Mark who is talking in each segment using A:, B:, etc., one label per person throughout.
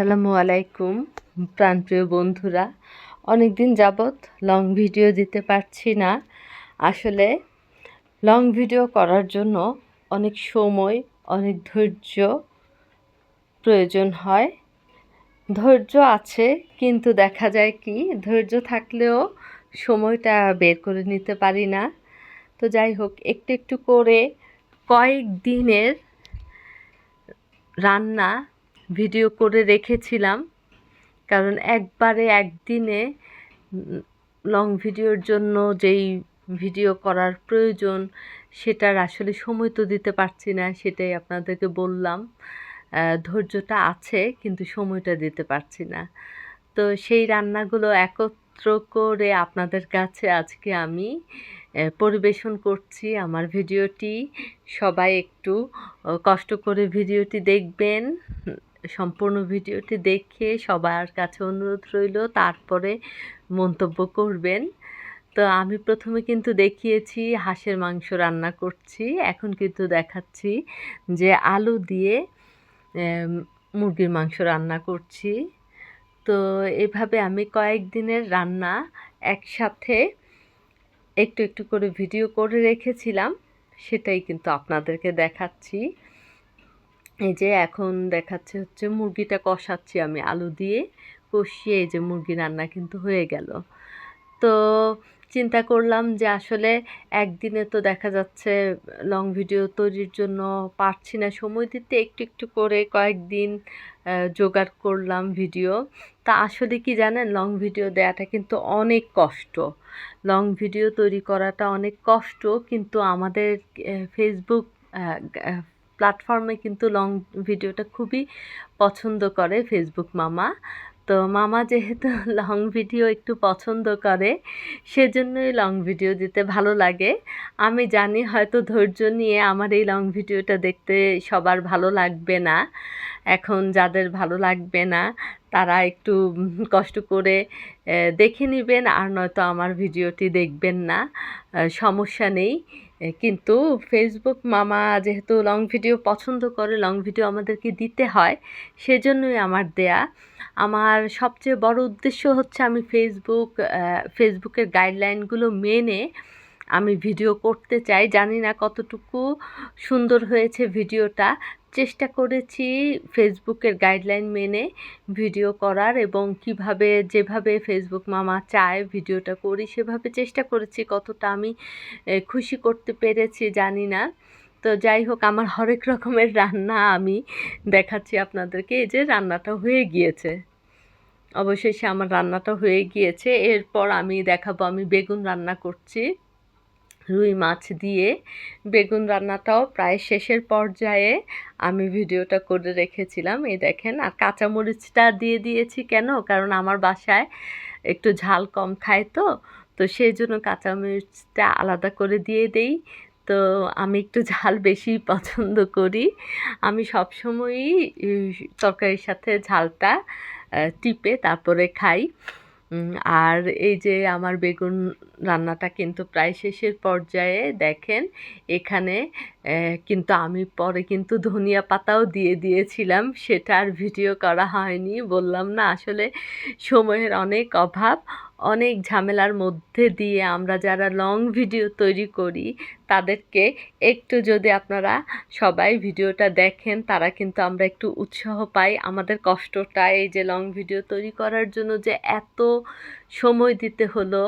A: আসসালামু আলাইকুম, প্রাণপ্রিয় বন্ধুরা। অনেক দিন যাবৎ লং ভিডিও দিতে পারছি না। আসলে লং ভিডিও করার জন্য অনেক সময়, অনেক ধৈর্য প্রয়োজন হয়। ধৈর্য আছে, কিন্তু দেখা যায় কি, ধৈর্য থাকলেও সময়টা বের করে নিতে পারি না। তো যাই হোক, একটু একটু করে কয়েক দিনের রান্না ভিডিও করে রেখেছিলাম। কারণ একবারে একদিনে লং ভিডিওর জন্য যেই ভিডিও করার প্রয়োজন, সেটার আসলে সময় তো দিতে পারছি না, সেটাই আপনাদেরকে বললাম। ধৈর্যটা আছে, কিন্তু সময়টা দিতে পারছি না। তো সেই রান্নাগুলো একত্র করে আপনাদের কাছে আজকে আমি পরিবেশন করছি আমার ভিডিওটি সবাই একটু কষ্ট করে ভিডিওটি দেখবেন। সম্পূর্ণ ভিডিওটি দেখে সবার কাছে অনুরোধ রইল, তারপরে মন্তব্য করবেন। তো আমি প্রথমে কিন্তু দেখিয়েছি, হাঁসের মাংস রান্না করছি। এখন কিন্তু দেখাচ্ছি যে আলু দিয়ে মুরগির মাংস রান্না করছি। তো এভাবে আমি কয়েকদিনের রান্না একসাথে একটু একটু করে ভিডিও করে রেখেছিলাম, সেটাই কিন্তু আপনাদেরকে দেখাচ্ছি। এই যে এখন দেখাচ্ছে হচ্ছে মুরগিটা কষাচ্ছি আমি আলু দিয়ে। কষিয়ে এই যে মুরগি রান্না কিন্তু হয়ে গেল। তো চিন্তা করলাম যে আসলে একদিনে তো দেখা যাচ্ছে লং ভিডিও তৈরির জন্য পারছি না সময় দিতে। একটু একটু করে কয়েকদিন জোগাড় করলাম ভিডিও তা আসলে কি জানেন লং ভিডিও দেওয়াটা কিন্তু অনেক কষ্ট। লং ভিডিও তৈরি করাটা অনেক কষ্ট, কিন্তু আমাদের ফেসবুক প্ল্যাটফর্মে কিন্তু লং ভিডিওটা খুবই পছন্দ করে ফেসবুক মামা। তো মামা যেহেতু লং ভিডিও একটু পছন্দ করে, সেজন্যই লং ভিডিও দিতে ভালো লাগে। আমি জানি হয়তো ধৈর্য নিয়ে আমার এই লং ভিডিওটা দেখতে সবার ভালো লাগবে না। এখন যাদের ভালো লাগবে না, তারা একটু কষ্ট করে দেখে নেবেন, আর নয়তো আমার ভিডিওটি দেখবেন না। সমস্যা নেই। কিন্তু ফেসবুক মামা যেহেতু লং ভিডিও পছন্দ করে লং ভিডিও আমাদেরকে দিতে হয়, সেজন্যই আমার দেয়া। আমার সবচেয়ে বড় উদ্দেশ্য হচ্ছে আমি ফেসবুক ফেসবুকের গাইডলাইনগুলো মেনে আমি ভিডিও করতে চাই। জানি না কতটুকু সুন্দর হয়েছে ভিডিওটা চেষ্টা করেছি ফেসবুকের গাইডলাইন মেনে ভিডিও করার এবং কীভাবে, যেভাবে ফেসবুক মামা চায় ভিডিওটা করি সেভাবে চেষ্টা করেছি, কতটা আমি খুশি করতে পেরেছি জানি না। তো যাই হোক, আমার হরেক রকমের রান্না আমি দেখাচ্ছি আপনাদেরকে, এই যে রান্নাটা হয়ে গিয়েছে। অবশেষে আমার রান্নাটা হয়ে গিয়েছে, এরপর আমি দেখাবো, আমি বেগুন রান্না করছি। রুই মাছ দিয়ে বেগুন রান্নাটাও প্রায় শেষের পর্যায়ে আমি ভিডিওটা করে রেখেছিলাম। এই দেখেন, আর কাঁচামরিচটা দিয়ে দিয়েছি কেন? কারণ আমার বাসায় একটু ঝাল কম খায় তো তো সেই জন্য কাঁচামরিচটা আলাদা করে দিয়ে দেই। তো আমি একটু ঝাল বেশি পছন্দ করি। আমি সবসময়ই তরকারির সাথে ঝালটা টিপে তারপরে খাই। আর এই যে আমার বেগুন রান্নাটা কিন্তু প্রায় শেষের পর্যায়ে দেখেন, এখানে কিন্তু আমি পরে কিন্তু ধনিয়া পাতাও দিয়ে দিয়েছিলাম, সেটা আর ভিডিও করা হয়নি, বললাম না, আসলে সময়ের অনেক অভাব অনেক ঝামেলার মধ্যে দিয়ে আমরা যারা লং ভিডিও তৈরি করি, তাদেরকে একটু যদি আপনারা সবাই ভিডিওটা দেখেন, তারা কিন্তু আমরা একটু উৎসাহ পাই। আমাদের কষ্টটা এই যে লং ভিডিও তৈরি করার জন্য যে এত সময় দিতে হলো,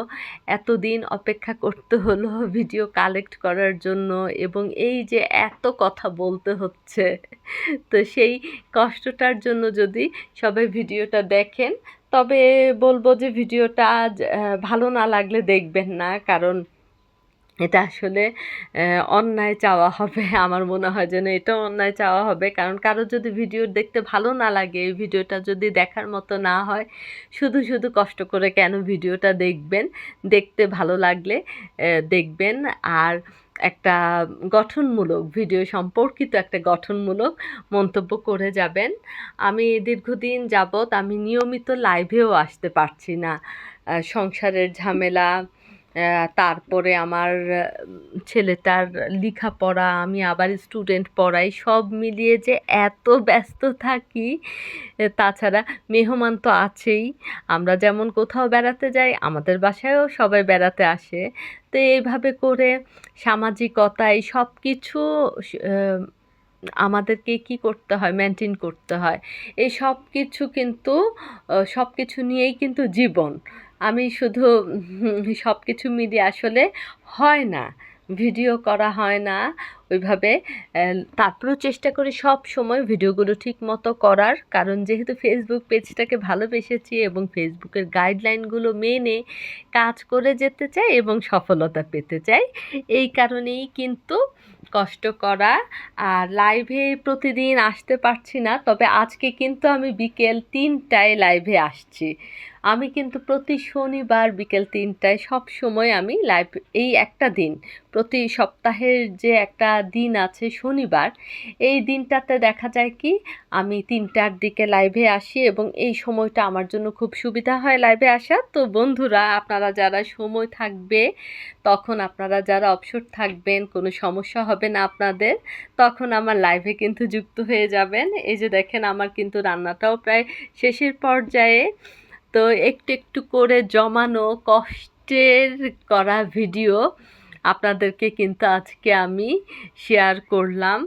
A: এতদিন অপেক্ষা করতে হলো ভিডিও কালেক্ট করার জন্য এবং এই যে এত কথা বলতে হচ্ছে, তো সেই কষ্টটার জন্য যদি সবাই ভিডিওটা দেখেন, তবে বলব যে ভিডিওটা ভালো না লাগলে দেখবেন না, কারণ এটা আসলে অন্যায় চাওয়া হবে। আমার মনে হয় যেন এটা অন্যায় চাওয়া হবে। কারণ কারও যদি ভিডিও দেখতে ভালো না লাগে, এই ভিডিওটা যদি দেখার মতো না হয়, শুধু শুধু কষ্ট করে কেন ভিডিওটা দেখবেন? দেখতে ভালো লাগলে দেখবেন। আর একটা গঠনমূলক, ভিডিও সম্পর্কিত একটা গঠনমূলক মন্তব্য করে যাবেন। আমি দীর্ঘদিন যাবৎ আমি নিয়মিত লাইভেও আসতে পারছি না। সংসারের ঝামেলা তারপরে আমার ছেলেটার লেখাপড়া আমি আবার স্টুডেন্ট পড়াই, সব মিলিয়ে যে এত ব্যস্ত থাকি। তাছাড়া মেহমান তো আছেই, আমরা যেমন কোথাও বেড়াতে যাই, আমাদের বাসায়ও সবাই বেড়াতে আসে। তো এইভাবে করে সামাজিকতায় সব কিছু আমাদেরকে কি করতে হয় মেনটেন করতে হয়? এই সব কিছু কিন্তু সব কিছু নিয়েই কিন্তু জীবন। আমি শুধু সব কিছু মিলিয়ে আসলে হয় না, ভিডিও করা হয় না। ওইভাবে তারপরেও চেষ্টা করি সব সময় ভিডিওগুলো ঠিক মতো করার। কারণ যেহেতু ফেসবুক পেজটাকে ভালোবেসেছি এবং ফেসবুকের গাইডলাইনগুলো মেনে কাজ করে যেতে চাই এবং সফলতা পেতে চাই, এই কারণেই কিন্তু কষ্ট করা। আর লাইভে প্রতিদিন আসতে পারছি না, তবে আজকে কিন্তু আমি বিকেল তিনটায় লাইভে আসছি। আমি কিন্তু প্রতি শনিবার বিকেল তিনটায় সব সময় আমি লাইভ এই একটা দিন, প্রতি সপ্তাহের যে একটা দিন আছে শনিবার, এই দিনটাতে দেখা যায় কি, আমি তিনটার দিকে লাইভে আসি এবং এই সময়টা আমার জন্য খুব সুবিধা হয় লাইভে আসা। তো বন্ধুরা, আপনারা যারা সময় থাকবে, তখন আপনারা যারা অবসর থাকবেন, কোনো সমস্যা হবে না আপনাদের, তখন আমার লাইভে কিন্তু যুক্ত হয়ে যাবেন। এই যে দেখেন, আমার কিন্তু রান্নাটাও প্রায় শেষের পর্যায়ে। তো একটু একটু করে জমানো কষ্টের করা ভিডিও আপনাদেরকে কিন্তু আজকে আমি শেয়ার করলাম।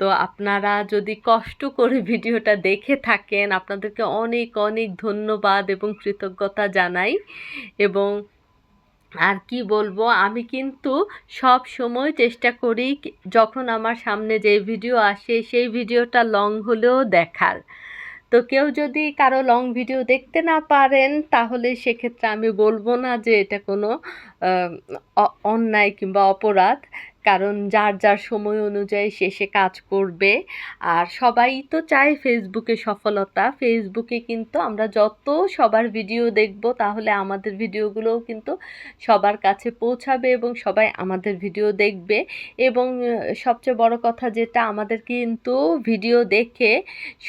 A: তো আপনারা যদি কষ্ট করে ভিডিওটা দেখে থাকেন, আপনাদেরকে অনেক অনেক ধন্যবাদ এবং কৃতজ্ঞতা জানাই। এবং আর কি বলব, আমি কিন্তু সব সময় চেষ্টা করি যখন আমার সামনে যে ভিডিও আসে, সেই ভিডিওটা লং হলেও দেখার। তো কেউ যদি কারও লং ভিডিও দেখতে না পারেন, তাহলে সেক্ষেত্রে আমি বলব না যে এটা কোনো অন্যায় কিংবা অপরাধ, কারণ যার যার সময় অনুযায়ী সে সে কাজ করবে। আর সবাই তো চায় ফেসবুকে সফলতা। ফেসবুকে কিন্তু আমরা যত সবার ভিডিও দেখব, তাহলে আমাদের ভিডিওগুলোও কিন্তু সবার কাছে পৌঁছাবে এবং সবাই আমাদের ভিডিও দেখবে। এবং সবচেয়ে বড় কথা যেটা, আমাদের কিন্তু ভিডিও দেখে,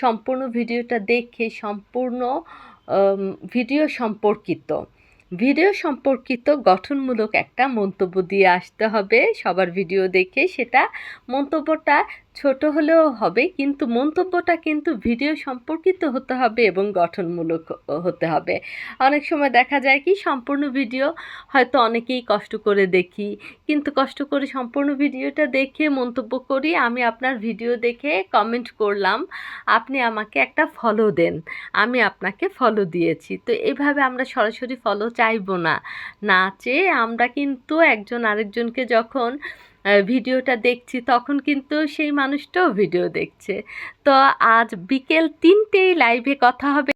A: সম্পূর্ণ ভিডিওটা দেখে সম্পূর্ণ ভিডিও সম্পর্কিত। ভিডিও সম্পর্কিত গঠনমূলক একটা মন্তব্য দিয়ে আসতে হবে। সবার ভিডিও দেখে সেটা মন্তব্যটা ছোট হলেও হবে, কিন্তু মন্তব্যটা কিন্তু ভিডিও সম্পর্কিত হতে হবে এবং গঠনমূলক হতে হবে। অনেক সময় দেখা যায় কি, সম্পূর্ণ ভিডিও হয়তো অনেকেই কষ্ট করে দেখি, কিন্তু কষ্ট করে সম্পূর্ণ ভিডিওটা দেখে মন্তব্য করি, আমি আপনার ভিডিও দেখে কমেন্ট করলাম, আপনি আমাকে একটা ফলো দেন, আমি আপনাকে ফলো দিয়েছি। তো এভাবে আমরা সরাসরি ফলো চাইব না। না চেয়ে আমরা কিন্তু একজন আরেকজনকে যখন ভিডিওটা দেখছি, তখন কিন্তু সেই মানুষটাও ভিডিও দেখছে। তো আজ বিকেল তিনটেই লাইভে কথা হবে।